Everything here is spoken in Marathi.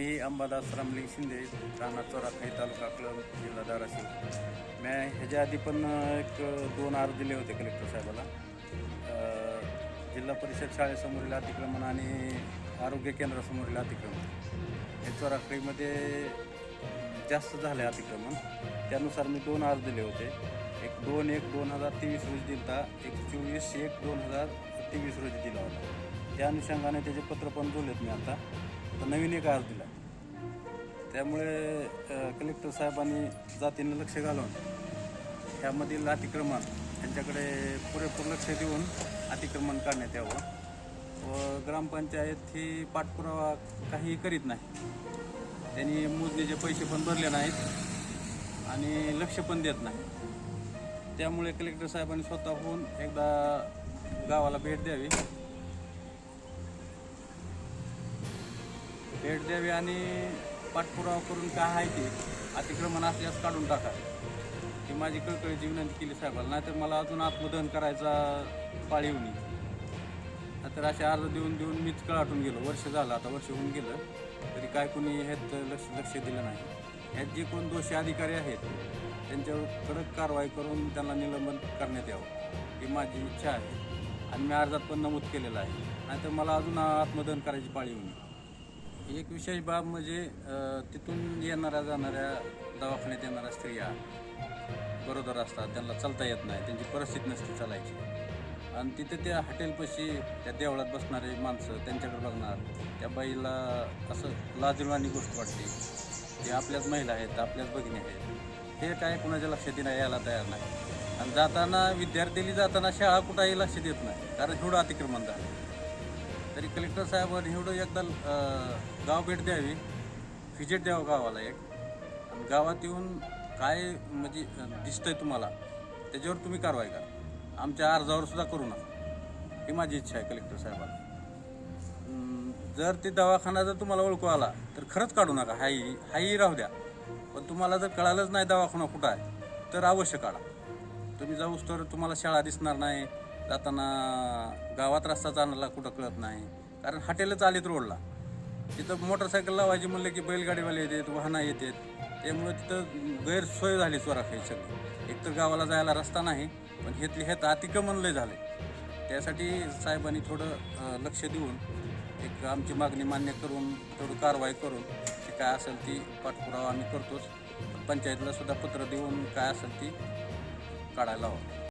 मी अंबादास रामलिंग शिंदे राणा चोराखाई तालुका क्लब जिल्हा धाराशिव. मी ह्याच्या आधी पण एक दोन अर्ज दिले होते कलेक्टर साहेबाला. जिल्हा परिषद शाळेसमोरील अतिक्रमण आणि आरोग्य केंद्रासमोरील अतिक्रमण. हे चोराखाईमध्ये जास्त झालं आहे अतिक्रमण. त्यानुसार मी दोन अर्ज दिले होते. एक दोन एक दोन हजार तेवीस रोजी दिलता एक चोवीस एक दोन हजार तेवीस रोजी दिला होता. त्या अनुषंगाने त्याचे पत्र पण बोलत मी आता. तर नवीन एक अर्ज दिला. त्यामुळे कलेक्टर साहेबांनी जातीनं लक्ष घालून त्यामधील अतिक्रमण यांच्याकडे पुरेपूर लक्ष देऊन अतिक्रमण करण्यात यावं. व ग्रामपंचायत ही पाठपुरावा काहीही करीत नाही. त्यांनी मोजणीचे पैसे पण भरले नाहीत आणि लक्ष पण देत नाही. त्यामुळे कलेक्टर साहेबांनी स्वतःहून एकदा गावाला भेट द्यावी. भेट द्यावी आणि पाठपुरावा करून काय आहे ते अतिक्रमण असल्यास काढून टाका. ही माझी कळकळीची विनंती केली साहेबाला. नाहीतर मला अजून आत्मदहन करायचा पाळी येऊन नाहीतर असे अर्ज देऊन देऊन मीच कळाटून गेलो. वर्ष झालं आता वर्ष होऊन गेलं. तरी काय कोणी ह्यात लक्ष लक्ष दिलं नाही. ह्यात जे कोण दोषी अधिकारी आहेत त्यांच्यावर कडक कारवाई करून त्यांना निलंबन करण्यात यावं. ही माझी इच्छा आहे. आणि मी अर्जात पण नमूद केलेलं आहे. नाहीतर मला अजून आत्मदहन करायची पाळी येऊ एक विशेष बाब म्हणजे तिथून येणाऱ्या जाणाऱ्या दवाखान्यात येणाऱ्या स्त्रिया गरोदर असतात त्यांना चालता येत नाही त्यांची परिस्थिती नसते चालायची. आणि तिथे त्या हॉटेलपाशी त्या देवळात बसणारे माणसं त्यांच्याकडे बघणार त्या बाईला असं लाजवानी गोष्ट वाटते ते आपल्याच महिला आहेत आपल्याच भगिनी आहेत. हे काय कुणाच्या लक्षात येणार यायला तयार नाही. आणि जाताना विद्यार्थ्यांनी जाताना शाळा कुठंही लक्ष देत नाही कारण एवढं अतिक्रमण झालं. तरी कलेक्टर साहेबांनी एवढं एकदा गाव भेट द्यावी व्हिजिट द्यावं गावाला एक. आणि गावात येऊन काय म्हणजे दिसतंय तुम्हाला त्याच्यावर तुम्ही कारवाई करा. आमच्या अर्जावर सुद्धा करू नका. ही माझी इच्छा आहे कलेक्टर साहेबांना. जर ते दवाखाना जर तुम्हाला ओळखू आला तर खरंच काढू नका. हाही हाही राहू द्या. पण तुम्हाला जर कळालंच नाही दवाखाना कुठं आहे तर अवश्य काढा. तुम्ही जाऊस तर तुम्हाला शाळा दिसणार नाही जाताना गावात रस्ता चालणारा कुठं कळत नाही. कारण हॉटेलच आलीत रोडला. तिथं मोटरसायकल लावायची म्हणलं की बैलगाडीवाले येतात वाहनं येतात. त्यामुळे तिथं गैरसोय झाली चोराखाई सगळी. एकतर गावाला जायला रस्ता नाही पण हे हे अतिक्रमण लय झाले त्यासाठी साहेबांनी थोडं लक्ष देऊन एक आमची मागणी मान्य करून थोडं कारवाई करून ते काय असेल ती पाठपुरावा आम्ही करतोच. पंचायतला सुद्धा पत्र देऊन काय असेल ती काढायला हवं.